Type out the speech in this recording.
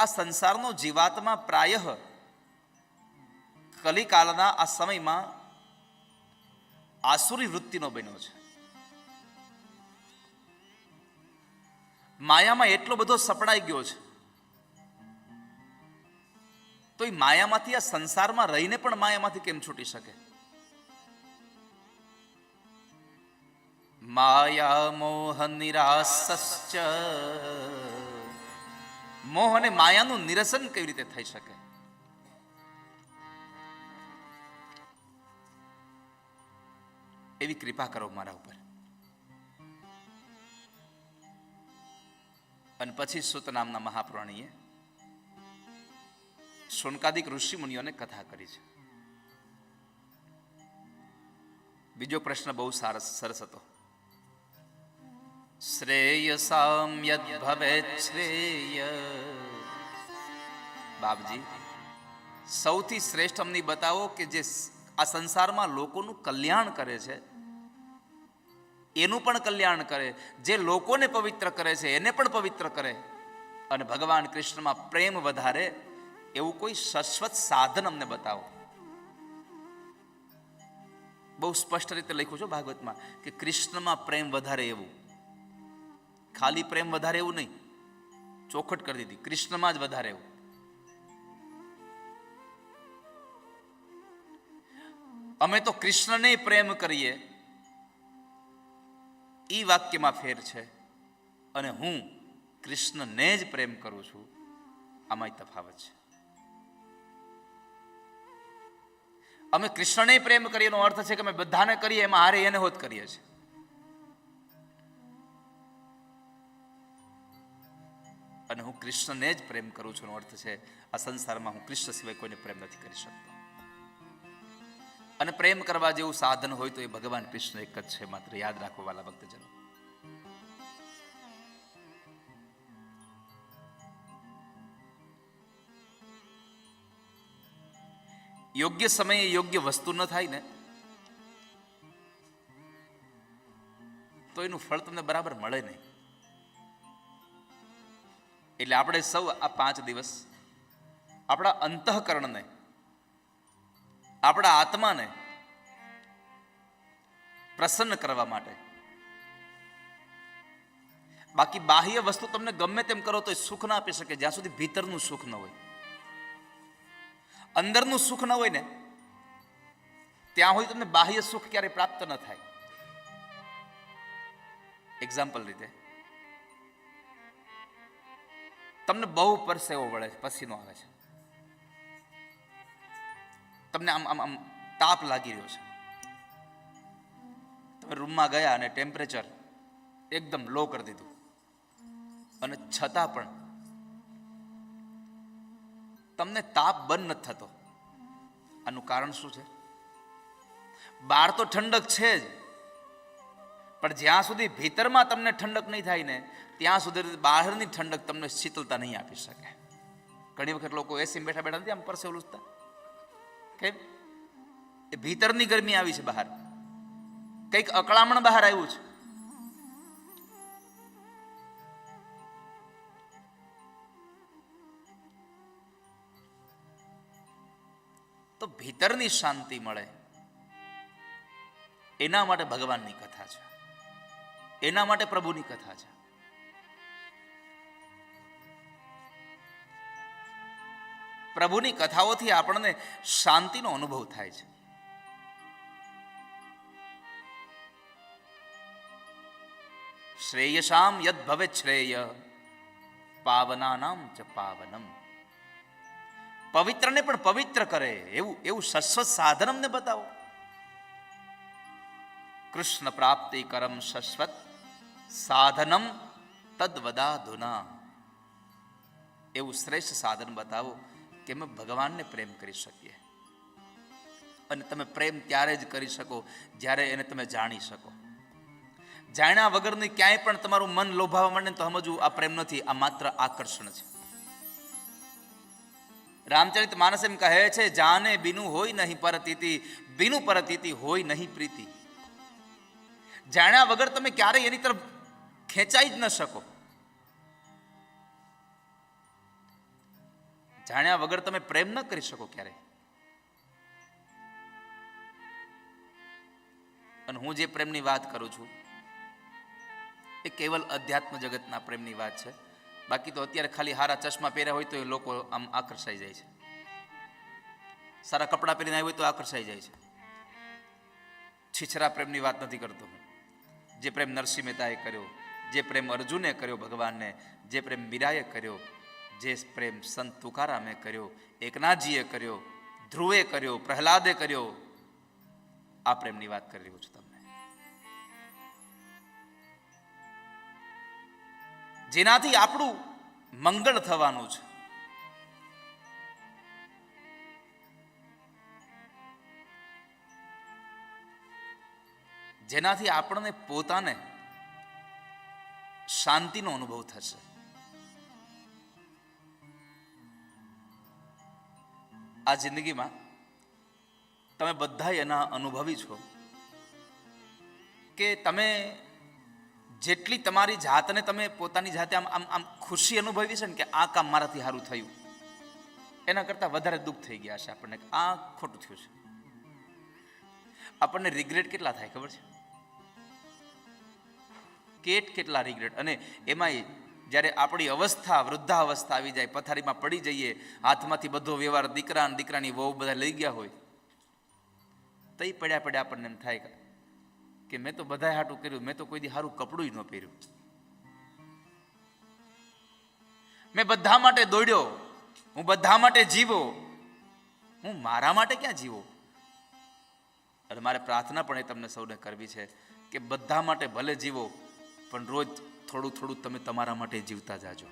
આ સંસારનો જીવાત્મા પ્રાયઃ કલિકાલના આ સમયમાં આસુરી વૃત્તિનો બન્યો છે. માયામાં એટલો બધો સપડાઈ ગયો છે. તો એ માયામાંથી આ સંસારમાં રહીને પણ માયામાંથી કેમ છૂટી શકે? માયા મોહ નિરાસશ્ચ મોહ અને માયાનું નિરસન કેવી રીતે થઈ શકે? એવી કૃપા કરો મારા ઉપર. અને પછી સુત નામના મહાપ્રાણીએ શોનકાદિક ઋષિ મુનિઓને કથા કરી છે. બીજો પ્રશ્ન બહુ સરસ સરસ હતો. શ્રેયસામ યદ ભવે શ્રેય. બાપજી, સૌથી શ્રેષ્ઠ અમને બતાવો કે જે આ સંસારમાં લોકોનું કલ્યાણ કરે છે. એનું પણ કલ્યાણ કરે. જે લોકોને પવિત્ર કરે છે, એને પણ પવિત્ર કરે. અને ભગવાન કૃષ્ણમાં પ્રેમ વધારે એવું કોઈ શશ્વત સાધન અમને બતાવો. બહુ સ્પષ્ટ રીતે લખ્યું છે ભાગવતમાં કે કૃષ્ણમાં પ્રેમ વધારે એવું. ખાલી પ્રેમ વધારે એવું નહીં. ચોખટ કરી દીધી. કૃષ્ણમાં જ વધારે એવું. અમે તો કૃષ્ણને પ્રેમ કરીએ. એ વાક્યમાં ફેર છે. અને હું કૃષ્ણને જ પ્રેમ કરું છું. આમાંય તફાવત છે. અમે કૃષ્ણને પ્રેમ કરીએ એનો અર્થ છે કે અમે બધાને કરીએ, એમાં હારે એને હોત કરીએ છીએ. અને હું કૃષ્ણને જ પ્રેમ કરું છું અર્થ છે, આ સંસારમાં હું કૃષ્ણ સિવાય કોઈને પ્રેમ નથી કરી શકતો. અને પ્રેમ કરવા જેવું સાધન હોય તો એ ભગવાન કૃષ્ણ એક જ છે, માત્ર યાદ રાખો વાલા ભક્તજનો. યોગ્ય સમયે યોગ્ય વસ્તુ ન થાય ને, તો એનું ફળ તમને બરાબર મળે નહીં. એટલે આપણે સૌ આ પાંચ દિવસ આપણા અંતઃકરણને, આપણા આત્માને પ્રસન્ન કરવા માટે. બાકી બાહ્ય વસ્તુ તમને ગમે તેમ કરો તો સુખ ના આપી શકે, જ્યાં સુધી ભીતરનું સુખ ન હોય. અંદરનું સુખ ન હોય ને, ત્યાં હોય તમને બાહ્ય સુખ ક્યારેય પ્રાપ્ત ન થાય. એક્ઝામ્પલ રીતે. તમને બહુ પરસેવો વળે છે, પસીનો આવે છે. તમને આમ આમ આમ તાપ લાગી રહ્યો છે. તમે રૂમમાં ગયા અને ટેમ્પરેચર એકદમ લો કરી દીધું. અને છતાં પણ તમને તાપ બંધ નથી થતો. આનું કારણ શું છે? બહાર તો ઠંડક છે જ. પણ જ્યાં સુધી ભીતરમાં તમને ઠંડક નહીં થાય ને, ત્યાં સુધી બહારની ઠંડક તમને શીતળતા નહીં આપી શકે. ઘણી વખત લોકો એસી બેઠા બેઠા નથી, આમ પરસે ઉલુસતા કેમ? એ ભીતરની ગરમી આવી છે બહાર. કંઈક અકળામણ બહાર આવ્યું છે. તો ભીતરની શાંતિ મળે. એના માટે ભગવાનની કથા છે. એના માટે પ્રભુની કથા છે. પ્રભુની કથાઓથી આપણને શાંતિનો અનુભવ થાય છે. શ્રેયશામ યદ ભવે શ્રેય, પાવનાનામ ચ પાવનમ. પવિત્રને પણ પવિત્ર કરે, એવું એવું સશ્વત સાધનમને બતાવો. કૃષ્ણ પ્રાપ્તિ કરમ શાશ્વત સાધનમ તદ્વદાધુના. એવું શ્રેષ્ઠ સાધન બતાવો કે અમે ભગવાનને પ્રેમ કરી શકીએ. અને તમે પ્રેમ ત્યારે જ કરી શકો જ્યારે એને તમે જાણી શકો. જાણ્યા વગરની ક્યાંય પણ તમારું મન લોભાવા માંડે તો સમજવું આ પ્રેમ નથી, આ માત્ર આકર્ષણ છે. રામચરિત માનસ એમ કહે છે, જાને બીનું હોય નહીં પરતીતિ, બીનું પરતીતિ હોય નહીં પ્રીતિ. જાણ્યા વગર તમે ક્યારેય એની તરફ ખેંચાઈ જ ન શકો. જાણ્યા વગર તમે પ્રેમ ન કરી શકો ક્યારે અને હું જે પ્રેમની વાત કરું છું, એ કેવલ અધ્યાત્મ જગતના પ્રેમની વાત છે. બાકી તો અત્યારે ખાલી હારા ચશ્મા પહેર્યા હોય તો એ લોકો આમ આકર્ષાઈ જાય છે. સારા કપડાં પહેરીને આવ્યા હોય તો આકર્ષાઈ જાય છે. છીછરા પ્રેમની વાત નથી કરતો હું. જે પ્રેમ નરસિંહ મહેતાએ કર્યો જે પ્રેમ અર્જુને કર્યો ભગવાનને, જે પ્રેમ મીરાએ કર્યો, જે પ્રેમ સંત તુકારામે કર્યો, એકનાથજીએ કર્યો, ધ્રુવે કર્યો, પ્રહલાદે કર્યો, આ પ્રેમની વાત કરી રહ્યો છું તમને. જેનાથી આપણું મંગળ થવાનું છે. જેનાથી આપણને પોતાને શાંતિનો અનુભવ થશે. આ જિંદગીમાં તમે બધા એના અનુભવી છો કે તમે જેટલી તમારી જાતને તમે પોતાની જાતે આમ આમ આમ ખુશી અનુભવી છે ને કે આ કામ મારાથી સારું થયું. એના કરતાં વધારે દુઃખ થઈ ગયા છે આપણને. આ ખોટું થયું છે. આપણને રિગ્રેટ કેટલા થાય ખબર છે? કેટ કેટલા રિગ્રેટ અને એમાંય જ્યારે આપણી અવસ્થા, વૃદ્ધાવસ્થા આવી જાય, પથારીમાં પડી જઈએ, હાથમાંથી બધો વ્યવહાર દીકરા અને દીકરાની વહુ બધા લઈ ગયા હોય તઈ પડ્યા પડ્યા આપણને એમ થાય કે મેં તો બધાય હાટું કર્યું, મેં તો કોઈ દી સારું કપડું ન પહેર્યું. મેં બધા માટે દોડ્યો, હું બધા માટે જીવો, હું મારા માટે ક્યાં જીવો? અને મારે પ્રાર્થના પણ એ તમને સૌને કરવી છે કે બધા માટે ભલે જીવો પણ રોજ થોડું થોડું તમે તમારા માટે જીવતા જાજો.